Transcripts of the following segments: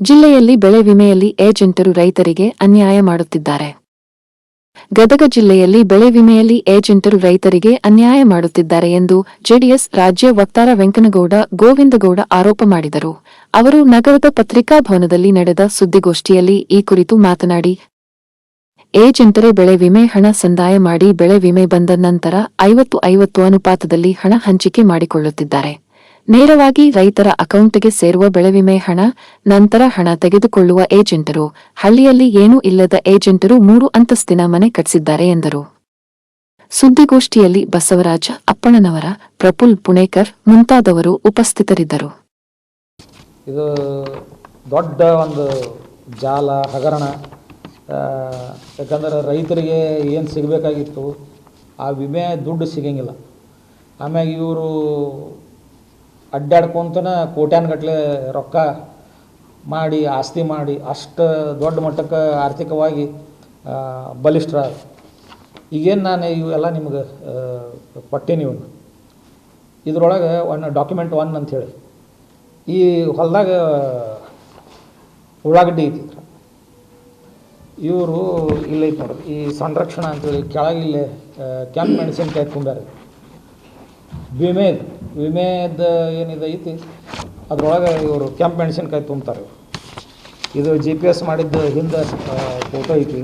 ಜಿಲ್ಲೆಯಲ್ಲಿ ಬೆಳೆ ವಿಮೆಯಲ್ಲಿ ಏಜೆಂಟರು ರೈತರಿಗೆ ಅನ್ಯಾಯ ಮಾಡುತ್ತಿದ್ದಾರೆ. ಗದಗ ಜಿಲ್ಲೆಯಲ್ಲಿ ಬೆಳೆ ವಿಮೆಯಲ್ಲಿ ಏಜೆಂಟರು ರೈತರಿಗೆ ಅನ್ಯಾಯ ಮಾಡುತ್ತಿದ್ದಾರೆ ಎಂದು ಜೆಡಿಎಸ್ ರಾಜ್ಯ ವಕ್ತಾರ ವೆಂಕನಗೌಡ ಗೋವಿಂದಗೌಡ ಆರೋಪ ಮಾಡಿದರು. ಅವರು ನಗರದ ಪತ್ರಿಕಾಭವನದಲ್ಲಿ ನಡೆದ ಸುದ್ದಿಗೋಷ್ಠಿಯಲ್ಲಿ ಈ ಕುರಿತು ಮಾತನಾಡಿ, ಏಜೆಂಟರೇ ಬೆಳೆ ವಿಮೆ ಹಣ ಸಂದಾಯ ಮಾಡಿ ಬೆಳೆ ವಿಮೆ ಬಂದ ನಂತರ ಐವತ್ತು ಐವತ್ತು ಅನುಪಾತದಲ್ಲಿ ಹಣ ಹಂಚಿಕೆ ಮಾಡಿಕೊಳ್ಳುತ್ತಿದ್ದಾರೆ. ನೇರವಾಗಿ ರೈತರ ಅಕೌಂಟ್ಗೆ ಸೇರುವ ಬೆಳೆ ವಿಮೆ ಹಣ, ನಂತರ ಹಣ ತೆಗೆದುಕೊಳ್ಳುವ ಏಜೆಂಟರು. ಹಳ್ಳಿಯಲ್ಲಿ ಏನೂ ಇಲ್ಲದ ಏಜೆಂಟರು ಮೂರು ಅಂತಸ್ತಿನ ಮನೆ ಕಟ್ಟಿಸಿದ್ದಾರೆ ಎಂದರು. ಸುದ್ದಿಗೋಷ್ಠಿಯಲ್ಲಿ ಬಸವರಾಜ ಅಪ್ಪಣ್ಣನವರ, ಪ್ರಫುಲ್ ಪುಣೇಕರ್ ಮುಂತಾದವರು ಉಪಸ್ಥಿತರಿದ್ದರು. ಇದು ದೊಡ್ಡ ಒಂದು ಜಾಲ, ಹಗರಣ. ಯಾಕಂದ್ರೆ ರೈತರಿಗೆ ಏನು ಸಿಗಬೇಕಾಗಿತ್ತು, ಆ ವಿಮೆ ದುಡ್ಡು ಸಿಗಂಗಿಲ್ಲ. ಆಮ್ಯಾಗ ಇವರು ಅಡ್ಡಾಡ್ಕೊಂತನ ಕೋಟ್ಯಾನ್ಗಟ್ಲೆ ರೊಕ್ಕ ಮಾಡಿ, ಆಸ್ತಿ ಮಾಡಿ, ಅಷ್ಟು ದೊಡ್ಡ ಮಟ್ಟಕ್ಕೆ ಆರ್ಥಿಕವಾಗಿ ಬಲಿಷ್ಠರ ಈಗೇನು ನಾನು ಇವೆಲ್ಲ ನಿಮ್ಗೆ ಕೊಟ್ಟೇನಿ ಇವನು. ಇದ್ರೊಳಗೆ ಒನ್ ಡಾಕ್ಯುಮೆಂಟ್ ಒನ್ ಅಂಥೇಳಿ ಈ ಹೊಲದಾಗ ಉಳ್ಳಾಗಡ್ಡಿ ಐತಿ ಇವರು ಇಲ್ಲೈತೆ ನೋಡ್ರಿ ಈ ಸಂರಕ್ಷಣಾ ಅಂತೇಳಿ ಕೆಳಗಿಲ್ಲೇ ಕೆಂಪು ಮೆಣಸಿನ್ಕಾಯಿ ತುಂಬ್ಯಾರ. ಭೀಮೆ ಇದು. ವಿಮೆದ ಏನಿದೆ ಐತಿ, ಅದರೊಳಗೆ ಇವರು ಕೆಂಪು ಮೆಣಸಿನ್ಕಾಯಿ ತುಂಬ್ತಾರೆ ಇವರು. ಇದು ಜಿ ಪಿ ಎಸ್ ಮಾಡಿದ್ದು ಹಿಂದೆ ಫೋಟೋ ಐತಿ.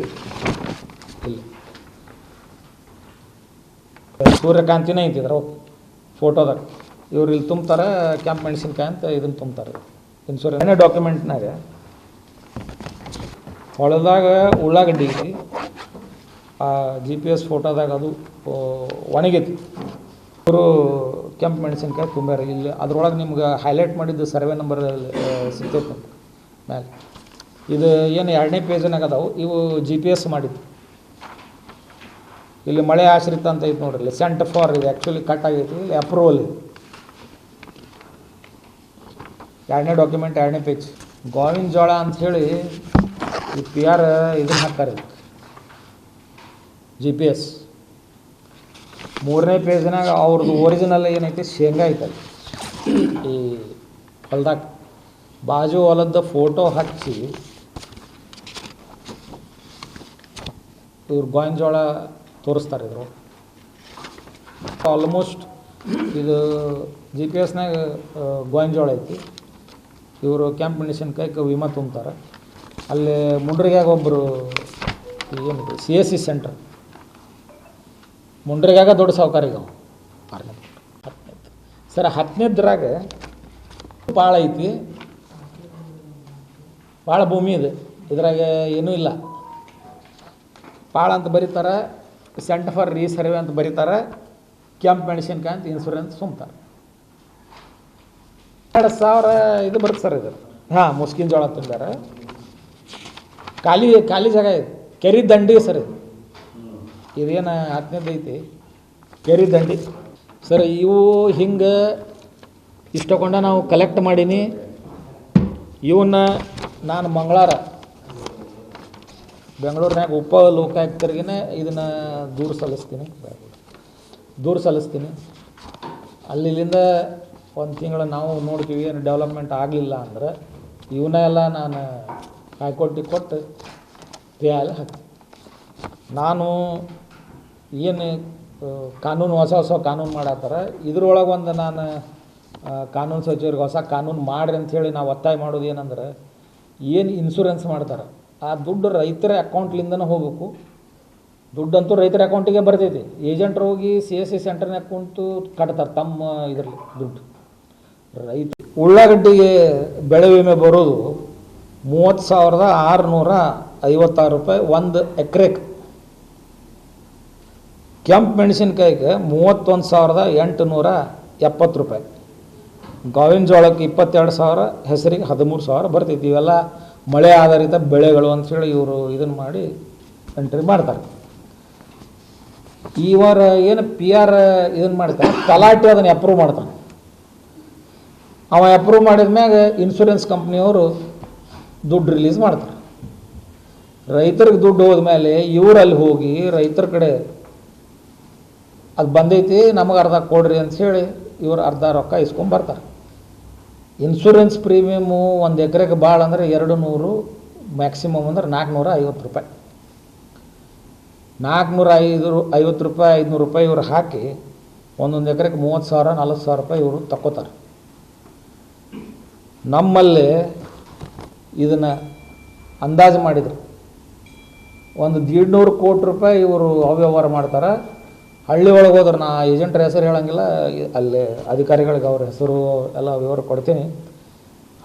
ಇಲ್ಲಿ. ಸೂರ್ಯಕಾಂತಿನೇ ಐತಿ ಇದ್ರ ಫೋಟೋದಾಗ ಇವ್ರು ಇಲ್ಲಿ ತುಂಬ್ತಾರೆ ಕೆಂಪು ಮೆಣಸಿನ್ಕಾಯಿ ಅಂತ ಇದನ್ನು ತುಂಬ್ತಾರೆ ಇನ್ಸೂರೆನ್ಸ್ ಏನೇ ಡಾಕ್ಯುಮೆಂಟ್ನಾಗ ಹೊಲದಾಗ ಉಳ್ಳಾಗಡ್ಡಿ ಆ ಜಿ ಪಿ ಎಸ್ ಫೋಟೋದಾಗ ಅದು ಒಣಗೈತಿ. ಇವರು ಕೆಂಪು ಮೆಣಸಿನ್ಕಾಯಿ ತುಂಬ್ಯಾರ ಇಲ್ಲಿ ಅದ್ರೊಳಗೆ ನಿಮ್ಗೆ ಹೈಲೈಟ್ ಮಾಡಿದ್ದು ಸರ್ವೆ ನಂಬರ್ ಸಿಗ್ತೈತೆ ಮ್ಯಾಲೆ. ಇದು ಏನು ಎರಡನೇ ಪೇಜನಾಗ ಅದಾವು. ಇವು ಜಿ ಪಿ ಎಸ್ ಮಾಡಿದ್ದು. ಇಲ್ಲಿ ಮಳೆ ಆಶ್ರಿತ ಅಂತ ಐತೆ ನೋಡ್ರಿ. ಇಲ್ಲಿ ಸೆಂಟ್ ಫಾರ್ ಇದು. ಆ್ಯಕ್ಚುಲಿ ಕಟ್ ಆಗೈತಿ. ಇಲ್ಲಿ ಅಪ್ರೂವಲ್ ಇದೆ ಎರಡನೇ ಡಾಕ್ಯುಮೆಂಟ್ ಎರಡನೇ ಪೇಜ್ ಗೋವಿನ ಜೋಳ ಅಂಥೇಳಿ ಈ ಪಿ ಆರ್ ಇದನ್ನ ಹಾಕ್ತಾರೆ. ಜಿ ಪಿ ಎಸ್ ಮೂರನೇ ಪೇಜ್ನಾಗ ಅವ್ರದ್ದು ಒರಿಜಿನಲ್ ಏನೈತಿ? ಶೇಂಗಾ ಐತಲ್ಲ. ಈ ಹೊಲ್ದಾಗ ಬಾಜು ಹೊಲದ ಫೋಟೋ ಹಚ್ಚಿ ಇವ್ರು ಗೋವಿನ ಜೋಳ ತೋರಿಸ್ತಾರೆ ಇದ್ರು. ಆಲ್ಮೋಸ್ಟ್ ಇದು ಜಿ ಪಿ ಎಸ್ನಾಗ ಗೋವಿನ ಜೋಳ ಐತಿ. ಇವರು ಕ್ಯಾಂಪ್ ಮೆಣಸಿನ್ಕಾಯಿ ವಿಮಾ ತುಂಬ್ತಾರೆ. ಅಲ್ಲಿ ಮುಂಡ್ರಿಗ್ಯಾಗ ಒಬ್ಬರು ಏನಿದೆ ಸಿ ಎಸ್ ಸಿ ಸೆಂಟ್ರ್ ಮುಂಡ್ರಿಗ್ಯಾಗ ದೊಡ್ಡ ಸಾವುಕಾರ ಆರನೇ ಹತ್ತನೇದು ಸರ್ ಹತ್ತನೇದ್ರಾಗ ಭಾಳ ಐತಿ. ಭಾಳ ಭೂಮಿ ಇದೆ. ಇದ್ರಾಗ ಏನೂ ಇಲ್ಲ. ಭಾಳ ಅಂತ ಬರೀತಾರೆ, ಸೆಂಟ್ ಫಾರ್ ರೀಸರ್ವೆ ಅಂತ ಬರೀತಾರೆ, ಕೆಂಪು ಮೆಣಸಿನ್ಕಾಯಿ ಅಂತ ಇನ್ಸೂರೆನ್ಸ್ ಸುಮ್ತಾರೆ. ಎರಡು ಸಾವಿರ ಇದು ಬರುತ್ತೆ ಸರ್ ಇದು. ಹಾಂ, ಮುಸ್ಕಿನ ಜೋಳ ತಿಂದಾರೆ. ಖಾಲಿ ಖಾಲಿ ಜಾಗ ಇದೆ. ಕೆರಿ ದಂಡಿ ಸರ್ ಇದು. ಇದೇನು ಐತಿ? ಕೆರಿ ದಂಡಿ. ಸರ್, ಇವು ಹಿಂಗೆ ಇಷ್ಟಕೊಂಡ ನಾವು ಕಲೆಕ್ಟ್ ಮಾಡೀನಿ. ಇವನ್ನ ನಾನು ಮಂಗಳಾರ. ಬೆಂಗಳೂರಿನಾಗ ಉಪ ಲೋಕಾಯುಕ್ತರಿಗೇ ಇದನ್ನು ದೂರ ಸಲ್ಲಿಸ್ತೀನಿ. ದೂರ ಸಲ್ಲಿಸ್ತೀನಿ. ಅಲ್ಲಿಂದ ಒಂದು ತಿಂಗಳು ನಾವು ನೋಡ್ತೀವಿ ಏನು ಡೆವಲಪ್ಮೆಂಟ್ ಆಗಲಿಲ್ಲ ಅಂದ್ರೆ ಇವನ್ನ ಎಲ್ಲ ನಾನು ಹೈಕೋರ್ಟಿಗೆ ಕೊಟ್ಟು ಪೇಯಾಲ ಹಾಕ್ತೀನಿ. ನಾನು ಏನು ಕಾನೂನು ಹೊಸ ಹೊಸ ಕಾನೂನು ಮಾಡತ್ತಾರ. ಇದ್ರೊಳಗೆ ಒಂದು ನಾನು ಕಾನೂನು ಸಚಿವರಿಗೆ ಹೊಸ ಕಾನೂನು ಮಾಡ್ರಿ ಅಂಥೇಳಿ ನಾವು ಒತ್ತಾಯ ಮಾಡೋದು ಏನಂದ್ರೆ, ಏನು ಇನ್ಸೂರೆನ್ಸ್ ಮಾಡ್ತಾರೆ, ಆ ದುಡ್ಡು ರೈತರ ಅಕೌಂಟ್ಲಿಂದನೇ ಹೋಗಬೇಕು. ದುಡ್ಡಂತೂ ರೈತರ ಅಕೌಂಟಿಗೆ ಬರ್ತೈತಿ. ಏಜೆಂಟ್ರು ಹೋಗಿ ಸಿ ಎಸ್ ಸಿ ಸೆಂಟರ್ನಾಗ ಕುಂತು ಕಟ್ತಾರೆ ತಮ್ಮ ಇದರಲ್ಲಿ ದುಡ್ಡು. ರೈತ ಉಳ್ಳಾಗಡ್ಡಿಗೆ ಬೆಳೆ ವಿಮೆ ಬರೋದು ಮೂವತ್ತು ಸಾವಿರದ ಆರುನೂರ ಐವತ್ತಾರು ರೂಪಾಯಿ ಒಂದು ಎಕರೆಗೆ ಕೆಂಪು ಮೆಣಸಿನ್ಕಾಯಿಗೆ ಮೂವತ್ತೊಂದು ಸಾವಿರದ ಎಂಟುನೂರ ಎಪ್ಪತ್ತು ರೂಪಾಯಿ. ಗೋವಿನ ಜೋಳಕ್ಕೆ ಇಪ್ಪತ್ತೆರಡು ಸಾವಿರ, ಹೆಸರಿಗೆ ಹದಿಮೂರು ಸಾವಿರ ಬರ್ತೈತಿ ಇವೆಲ್ಲ ಮಳೆ ಆಧಾರಿತ ಬೆಳೆಗಳು ಅಂಥೇಳಿ ಇವರು ಇದನ್ನು ಮಾಡಿ ಎಂಟ್ರಿ ಮಾಡ್ತಾರೆ. ಇವರ ಏನು ಪಿ ಆರ್ ಇದನ್ನು ಮಾಡ್ತಾರೆ? ತಲಾಟಿ ಅದನ್ನು ಅಪ್ರೂವ್ ಮಾಡ್ತಾನೆ. ಅವ ಅಪ್ರೂವ್ ಮಾಡಿದ ಮ್ಯಾಗ ಇನ್ಶೂರೆನ್ಸ್ ಕಂಪ್ನಿಯವರು ದುಡ್ಡು ರಿಲೀಸ್ ಮಾಡ್ತಾರೆ. ರೈತರಿಗೆ ದುಡ್ಡು ಹೋದ್ಮೇಲೆ ಇವ್ರು ಅಲ್ಲಿ ಹೋಗಿ ರೈತರ ಕಡೆ ಅದು ಬಂದೈತಿ, ನಮಗೆ ಅರ್ಧ ಕೊಡ್ರಿ ಅಂತ ಹೇಳಿ ಇವ್ರು ಅರ್ಧ ರೊಕ್ಕ ಇಸ್ಕೊಂಬರ್ತಾರೆ ಇನ್ಶೂರೆನ್ಸ್ ಪ್ರೀಮಿಯಮು ಒಂದು ಎಕರೆಗೆ ಭಾಳ ಅಂದರೆ ಎರಡು ನೂರು ಮ್ಯಾಕ್ಸಿಮಮ್ ಅಂದ್ರೆ ನಾಲ್ಕುನೂರ ಐವತ್ತು ರೂಪಾಯಿ. ನಾಲ್ಕುನೂರ ಐದು ಐವತ್ತು ರೂಪಾಯಿ, ಐದುನೂರು ರೂಪಾಯಿ ಇವ್ರು ಹಾಕಿ ಒಂದೊಂದು ಎಕರೆಗೆ ಮೂವತ್ತು ಸಾವಿರ, ನಲ್ವತ್ತು ಸಾವಿರ ರೂಪಾಯಿ ಇವರು ತಕ್ಕೋತಾರೆ. ನಮ್ಮಲ್ಲಿ ಇದನ್ನು ಅಂದಾಜು ಮಾಡಿದರು. ಒಂದು ದೀಡ್ನೂರು ಕೋಟಿ ರೂಪಾಯಿ ಇವರು ಅವ್ಯವಹಾರ ಮಾಡ್ತಾರೆ. ಹಳ್ಳಿ ಒಳಗೆ ಹೋದ್ರೆ ನಾ ಏಜೆಂಟ್ರ ಹೆಸರು ಹೇಳಂಗಿಲ್ಲ ಅಲ್ಲಿ ಅಧಿಕಾರಿಗಳಿಗೆ ಅವ್ರ ಹೆಸರು ಎಲ್ಲ ವಿವರ ಕೊಡ್ತೀನಿ.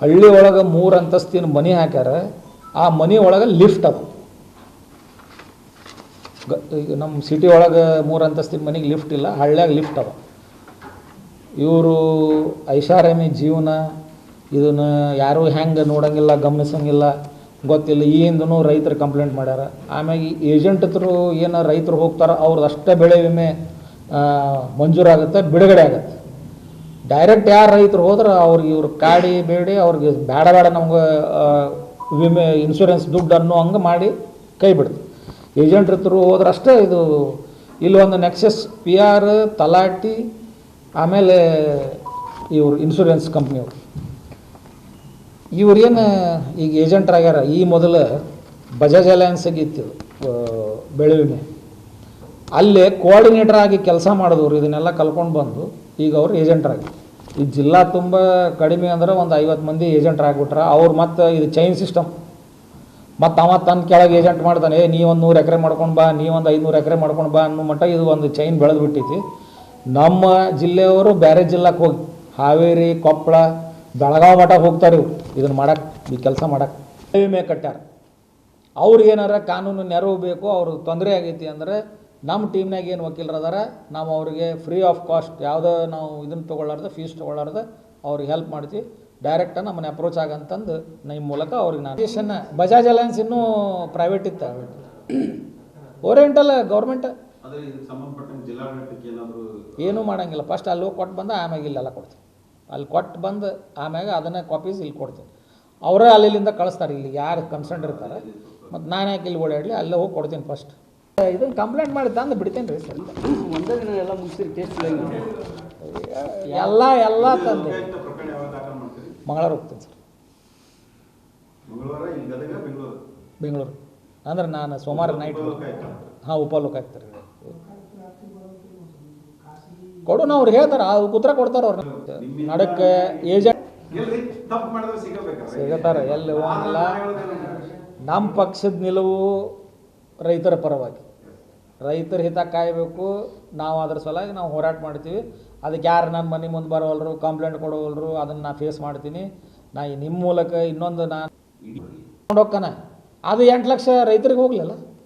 ಹಳ್ಳಿ ಒಳಗೆ ಮೂರು ಅಂತಸ್ತಿನ ಮನೆ ಹಾಕ್ಯಾರ, ಆ ಮನೆ ಒಳಗೆ ಲಿಫ್ಟ್ ಅದು ಈಗ ನಮ್ಮ ಸಿಟಿ ಒಳಗೆ ಮೂರು ಅಂತಸ್ತಿನ ಮನೆಗೆ ಲಿಫ್ಟ್ ಇಲ್ಲ, ಹಳ್ಳ್ಯಾಗ ಲಿಫ್ಟ್ ಅದ ಇವರು ಐಷಾರಾಮಿ ಜೀವನ, ಇದನ್ನು ಯಾರೂ ಹೆಂಗೆ ನೋಡಂಗಿಲ್ಲ, ಗಮನಿಸಂಗಿಲ್ಲ. ಗೊತ್ತಿಲ್ಲ. ಈ ಹಿಂದೂ ರೈತರು ಕಂಪ್ಲೇಂಟ್ ಮಾಡ್ಯಾರ. ಆಮ್ಯಾಗ ಏಜೆಂಟ್ ಹತ್ರ ಏನು ರೈತರು ಹೋಗ್ತಾರ ಅವ್ರದ್ದು ಅಷ್ಟೇ ಬೆಳೆ ವಿಮೆ ಮಂಜೂರಾಗುತ್ತೆ, ಬಿಡುಗಡೆ ಆಗುತ್ತೆ. ಡೈರೆಕ್ಟ್ ಯಾರು ರೈತರು ಹೋದ್ರೆ ಅವ್ರಿಗೆ ಇವ್ರು ಕಾಡಿ, ಬೇಡಿ, ಅವ್ರಿಗೆ ಬೇಡ ಬೇಡ ನಮ್ಗೆ ವಿಮೆ ಇನ್ಶೂರೆನ್ಸ್ ದುಡ್ಡು ಅನ್ನೋ ಹಂಗೆ ಮಾಡಿ ಕೈ ಬಿಡ್ತು ಏಜೆಂಟ್ ಹತ್ರ ಹೋದ್ರೆ ಅಷ್ಟೇ ಇದು, ಇಲ್ಲಿ ಒಂದು ನೆಕ್ಸಸ್ ಪಿ ಆರ್ ತಲಾಟಿ, ಆಮೇಲೆ ಇವ್ರು ಇನ್ಶೂರೆನ್ಸ್ ಕಂಪ್ನಿಯವ್ರು ಇವ್ರೇನು ಈಗ ಏಜೆಂಟ್ರಾಗ್ಯಾರ ಈ ಮೊದಲು ಬಜಾಜ್ ಅಲಯನ್ಸ್ ಇತ್ತು ಬೆಳವಿಮೆ ಬೆಳೆ ವಿಮೆ ಅಲ್ಲೇ ಕೋಆರ್ಡಿನೇಟರ್ ಆಗಿ ಕೆಲಸ ಮಾಡಿದವ್ರು, ಇದನ್ನೆಲ್ಲ ಕಲ್ಕೊಂಡು ಬಂದು ಈಗ ಅವ್ರು ಏಜೆಂಟ್ರಾಗಿ ಈ ಜಿಲ್ಲಾ ತುಂಬ ಕಡಿಮೆ ಅಂದ್ರೆ ಒಂದು ಐವತ್ತು ಮಂದಿ ಏಜೆಂಟ್ರ್ ಆಗಿಬಿಟ್ರೆ. ಅವ್ರು ಮತ್ತು ಇದು ಚೈನ್ ಸಿಸ್ಟಮ್ ಮತ್ತು ಅವ ತನ್ನ ಕೆಳಗೆ ಏಜೆಂಟ್ ಮಾಡ್ತಾನೆ, ಏ, ನೀ ಒಂದು ನೂರು ಎಕರೆ ಮಾಡ್ಕೊಂಡು ಬಾ, ನೀ ಒಂದು ಐದುನೂರು ಎಕರೆ ಮಾಡ್ಕೊಂಡು ಬಾ ಅನ್ನೋ ಮಟ್ಟ ಇದು ಒಂದು ಚೈನ್ ಬೆಳೆದು ಬಿಟ್ಟೈತಿ ನಮ್ಮ ಜಿಲ್ಲೆಯವರು ಬೇರೆ ಜಿಲ್ಲಾಕ್ಕೆ ಹೋಗಿ. ಹಾವೇರಿ, ಕೊಪ್ಪಳ, ಬೆಳಗಾವಿ ಮಠ ಹೋಗ್ತಾರೆ ಇವ್ರು. ಇದನ್ನು ಮಾಡಕ್ಕೆ ಈ ಕೆಲಸ ಮಾಡಕ್ಕೆ ವಿಮೆ ಕಟ್ಟಾರ ಅವ್ರಿಗೇನಾರ ಕಾನೂನು ನೆರವು ಬೇಕು ಅವ್ರಿಗೆ ತೊಂದರೆ ಆಗೈತಿ ಅಂದರೆ ನಮ್ಮ ಟೀಮ್ನಾಗ ಏನು ವಕೀಲರು ಅದಾರ ನಾವು ಅವ್ರಿಗೆ ಫ್ರೀ ಆಫ್ ಕಾಸ್ಟ್ ಯಾವುದೋ ನಾವು ಇದನ್ನು ತೊಗೊಳ್ಳಾರ್ದು ಫೀಸ್ ತೊಗೊಳ್ಳಾರ್ದು ಅವ್ರಿಗೆ ಹೆಲ್ಪ್ ಮಾಡ್ತೀವಿ. ಡೈರೆಕ್ಟ ನಮ್ಮನ್ನ ಅಪ್ರೋಚ್ ಆಗಂತಂದು ನಿಮ್ಮ ಮೂಲಕ ಅವ್ರಿಗೆ ನಾನು ಬಜಾಜ್ ಅಲಯನ್ಸ್ ಇನ್ನೂ ಪ್ರೈವೇಟ್ ಇತ್ತು. ಓರಿಯೆಂಟಲ್ ಗೌರ್ಮೆಂಟ್ ಏನೂ ಮಾಡಂಗಿಲ್ಲ. ಫಸ್ಟ್ ಅಲ್ಲಿ ಹೋಗಿ ಕೊಟ್ಟು ಬಂದು ಆಮ್ಯಾಗ ಇಲ್ಲೆಲ್ಲ ಕೊಡ್ತೀವಿ. ಅಲ್ಲಿ ಕೊಟ್ಟು ಬಂದು ಆಮ್ಯಾಗ ಅದನ್ನು ಕಾಪೀಸ್ ಇಲ್ಲಿ ಕೊಡ್ತೀನಿ. ಅವರೇ ಅಲ್ಲಿಂದ ಕಳಿಸ್ತಾರೆ ಇಲ್ಲಿ ಯಾರು ಕನ್ಸರ್ನ್ ಇರ್ತಾರೆ. ಮತ್ತು ನಾನು ಯಾಕೆ ಇಲ್ಲಿ ಓಡಾಡಲಿ? ಅಲ್ಲೇ ಹೋಗಿ ಕೊಡ್ತೀನಿ ಫಸ್ಟ್ ಇದನ್ನು ಕಂಪ್ಲೇಂಟ್ ಮಾಡಿ ತಂದು ಬಿಡ್ತೀನಿ ರೀ ಸರ್. ಒಂದೇ ದಿನ ಎಲ್ಲ ಮುಗಿಸಿರಿ ಟೇಸ್ಟ್ ಎಲ್ಲ ಎಲ್ಲ ತಂದೆ. ಮಂಗಳವಾರ ಹೋಗ್ತೀನಿ ಸರ್. ಬೆಂಗಳೂರು. ಬೆಂಗಳೂರು. ಅಂದ್ರೆ ನಾನು ಸೋಮವಾರ ನೈಟ್. ಹಾಂ ಉಪಲೋಕ ಆಗ್ತಾರೆ ಕೊಡು ನಾವು ಅವ್ರು ಹೇಳ್ತಾರೆ ಅವ್ರು ಉತ್ತರ ಕೊಡ್ತಾರೆ ಅವ್ರು. ನಡಕ್ಕೆ ಏಜೆಂಟ್ ಸಿಗತಾರ ಎಲ್ಲಿ ಹೋಗಲ್ಲ. ನಮ್ಮ ಪಕ್ಷದ ನಿಲುವು ರೈತರ ಪರವಾಗಿ. ರೈತರ ಹಿತ ಕಾಯಬೇಕು. ನಾವು ಅದ್ರ ಸಲುವಾಗಿ ನಾವು ಹೋರಾಟ ಮಾಡ್ತೀವಿ. ಅದಕ್ಕೆ ಯಾರು ನನ್ನ ಮನೆ ಮುಂದೆ ಬರೋಲ್ರು ಕಂಪ್ಲೇಂಟ್ ಕೊಡೋವಲ್ರು ಅದನ್ನು ನಾ ಫೇಸ್ ಮಾಡ್ತೀನಿ. ನಾ ನಿಮ್ಮ ಮೂಲಕ ಇನ್ನೊಂದು ನಾನು ಅದು ಎಂಟು ಲಕ್ಷ ರೈತರಿಗೆ ಹೋಗ್ಲಿಲ್ಲ.